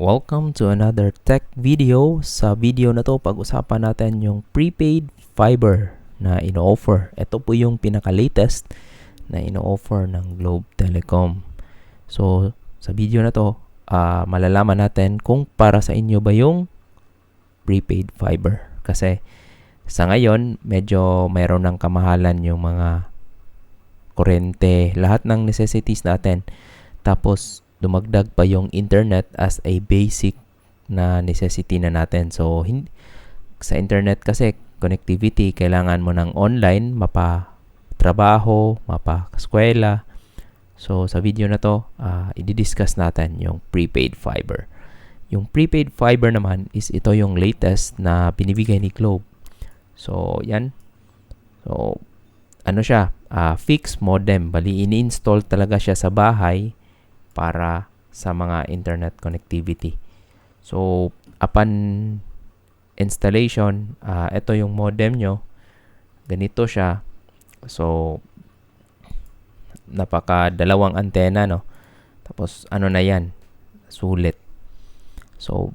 Welcome to another tech video. Sa video na to, pag-usapan natin yung prepaid fiber na ino-offer. Ito po yung pinaka-latest na ino-offer ng Globe Telecom. So, sa video na to, ah, malalaman natin kung para sa inyo ba yung prepaid fiber. Kasi sa ngayon, medyo mayroon ng kamahalan yung mga kurente, lahat ng necessities natin. Tapos, dumagdag pa yung internet as a basic na necessity na natin. So, hin- sa internet kasi, connectivity, kailangan mo ng online, mapa trabaho, mapa eskwela. So, sa video na to, ah, i-discuss natin yung prepaid fiber. Yung prepaid fiber naman is ito yung latest na binibigay ni Globe. So, yan. So, ano siya? Ah, fixed modem. Bali, ini-install talaga siya sa bahay para sa mga internet connectivity. So, upon installation, ah, ito yung modem nyo. Ganito siya. So, napaka dalawang antena, no? Tapos, ano na yan? Sulit. So,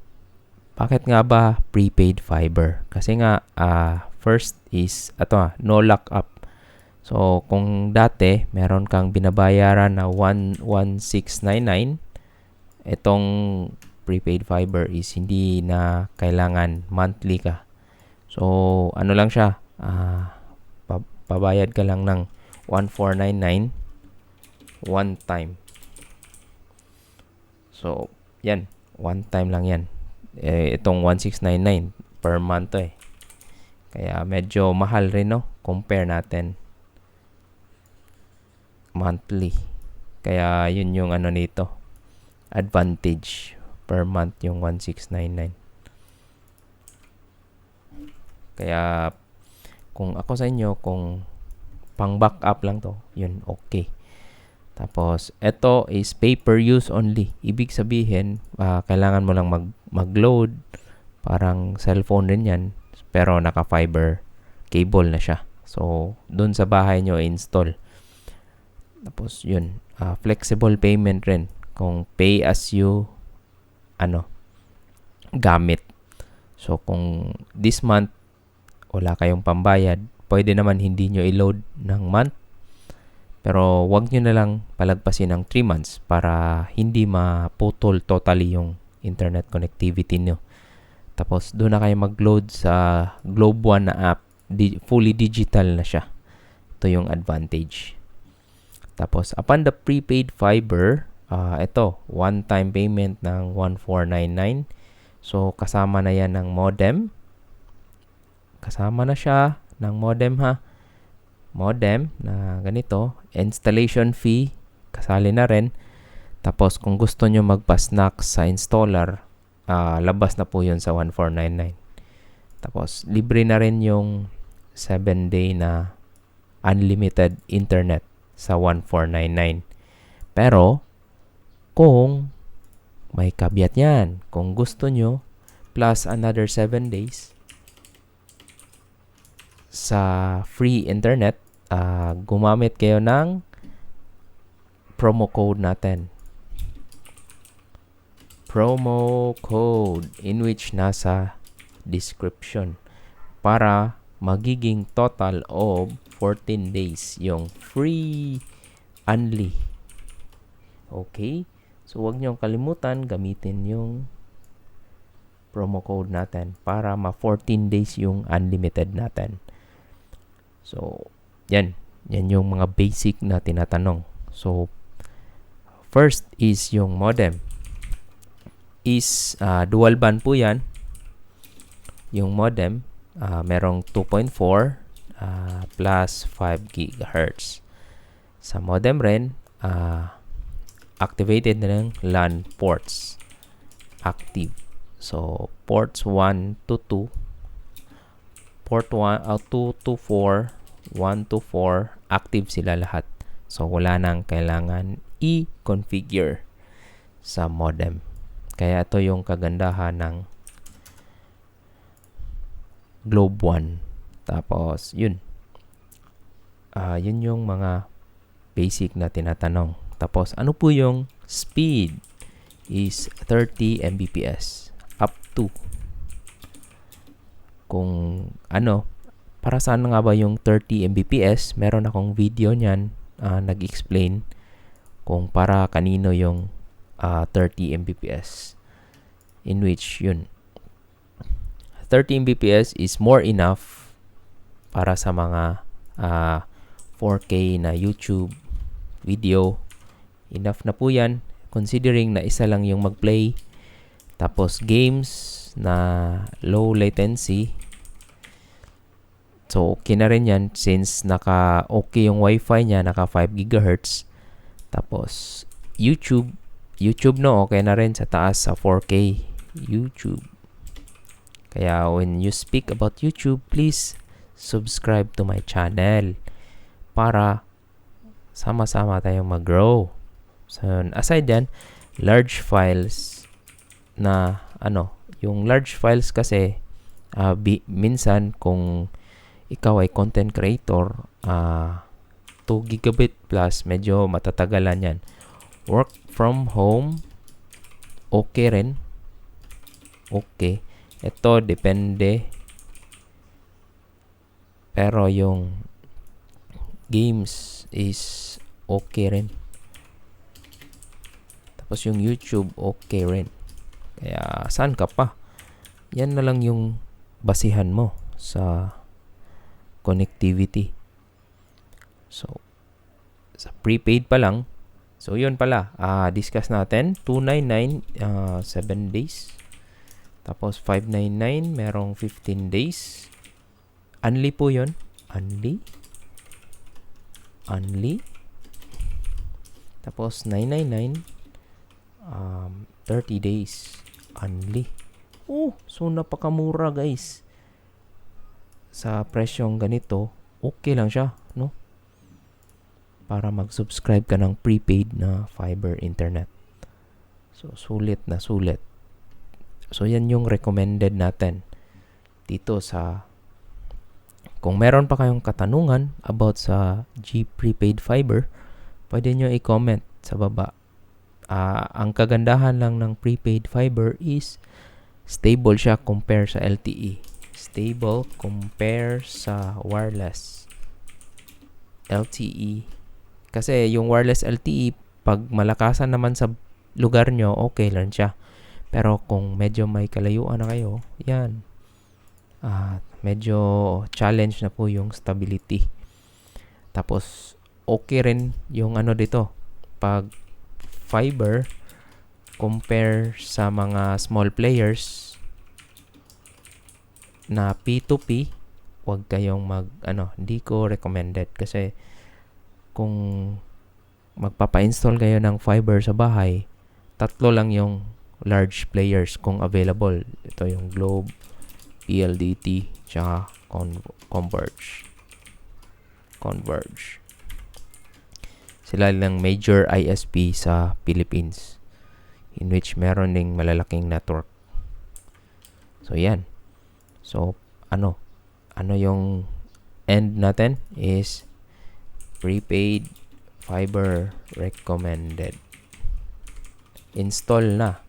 bakit nga ba prepaid fiber? Kasi nga, ah, first is, ito ah, no lockup. So, kung dati, meron kang binabayaran na 11699, itong prepaid fiber is hindi na kailangan monthly ka. So, ano lang siya, pa- pabayad ka lang ng 1499 one time. So, yan, one time lang yan. Eh, itong 1699 per month to eh. Kaya medyo mahal rin no, compare natin monthly. Kaya yun yung ano nito. Advantage per month yung 1699. Kaya kung ako sa inyo kung pang backup lang to, yun okay. Tapos ito is pay per use only. Ibig sabihin, ah, kailangan mo lang mag mag-load parang cellphone din 'yan pero naka fiber cable na siya. So, doon sa bahay nyo install. Tapos yun, ah, flexible payment rin. Kung pay as you ano gamit. So kung this month wala kayong pambayad, pwede naman hindi nyo i-load ng month. Pero wag nyo na lang palagpasin ng 3 months para hindi maputol totally yung internet connectivity nyo. Tapos doon na kayo mag-load sa Globe One na app. Di- fully digital na siya. Ito yung advantage. Tapos, upon the prepaid fiber, ah ito, one-time payment ng 1499. So, kasama na yan ng modem. Kasama na siya ng modem ha. Modem na ganito. Installation fee, kasali na rin. Tapos, kung gusto nyo magpa-snack sa installer, ah, labas na po yun sa 1499. Tapos, libre na rin yung 7-day na unlimited internet sa 1499. Pero, kung may kabyat yan, kung gusto nyo, plus another 7 days sa free internet, ah, gumamit kayo ng promo code natin. Promo code in which nasa description para magiging total of 14 days yung free only. Okay? So, wag niyong kalimutan gamitin yung promo code natin para ma 14 days yung unlimited natin. So, yan. Yan yung mga basic na tinatanong. So, first is yung modem. Is ah, dual band po yan. Yung modem, ah, merong 2.4 ah, plus 5 gigahertz. Sa modem rin, ah, activated na ng LAN ports. Active. So, ports 1 to 2. Port 1, uh, 2 to 4, 1 to 4, active sila lahat. So, wala nang kailangan i-configure sa modem. Kaya ito yung kagandahan ng Globe One. Tapos, yun. Ah, yun yung mga basic na tinatanong. Tapos, ano po yung speed? is 30 Mbps up to kung ano para saan nga ba yung 30 Mbps meron akong video niyan ah, nag-explain kung para kanino yung ah, 30 Mbps in which yun 30 Mbps is more enough para sa mga ah, 4K na YouTube video. Enough na po yan considering na isa lang yung mag-play. Tapos games na low latency. So okay na rin yan since naka okay yung wifi niya naka 5 GHz tapos YouTube YouTube no okay na rin sa taas sa 4K YouTube kaya when you speak about YouTube please subscribe to my channel para sama-sama tayong mag-grow So, aside yan, large files na ano, yung large files kasi ah, bi- minsan kung ikaw ay content creator, ah 2 gigabit plus, medyo matatagalan yan. Work from home, okay rin. Okay. Ito, depende. Pero yung games is okay rin. Tapos yung YouTube, okay rin. Kaya, saan ka pa? Yan na lang yung basihan mo sa connectivity. So, sa prepaid pa lang, so yun pala, ah discuss natin, 299, ah 7 days. Tapos 599, merong 15 days. Unli po yun. Unli. Unli. Tapos 999, um, 30 days only. Oh, so napakamura guys. Sa presyong ganito, okay lang siya, no? Para mag-subscribe ka ng prepaid na fiber internet. So, sulit na sulit. So, yan yung recommended natin dito sa kung meron pa kayong katanungan about sa G Prepaid Fiber, pwede nyo i-comment sa baba Ah, ang kagandahan lang ng prepaid fiber is stable siya compare sa LTE. Stable compare sa wireless LTE. Kasi yung wireless LTE, pag malakasan naman sa lugar nyo, okay lang siya. Pero kung medyo may kalayuan na kayo, yan. Ah, medyo challenge na po yung stability. Tapos, okay rin yung ano dito. Pag fiber compare sa mga small players na P2P, wag kayong mag ano, hindi ko recommended kasi kung magpapa-install kayo ng fiber sa bahay, tatlo lang yung large players kung available. Ito yung Globe, PLDT, tsaka Con- Converge. Converge. Sila lang major ISP sa Philippines in which meron ding malalaking network. So, yan. So, ano? Ano yung end natin is prepaid fiber recommended. Install na.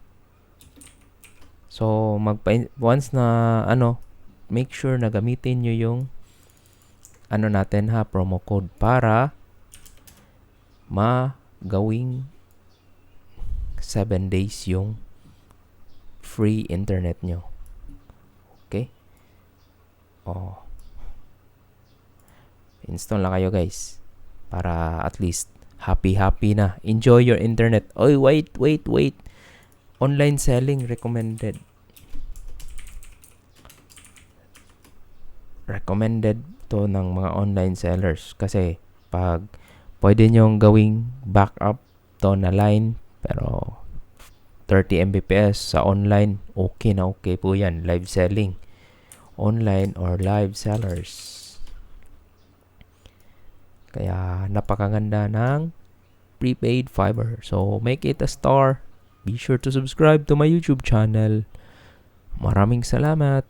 So, magpa once na ano, make sure na gamitin nyo yung ano natin ha, promo code para magawing 7 days yung free internet nyo. Okay? Oh. Install na kayo guys. Para at least happy-happy na. Enjoy your internet. Oy, wait, wait, wait. Online selling recommended. Recommended to ng mga online sellers. Kasi pag pwede nyong gawing backup to na line pero 30 Mbps sa online okay na okay po yan. Live selling. Online or live sellers. Kaya napakaganda ng prepaid fiber. So make it a star be sure to subscribe to my youtube channel. Maraming salamat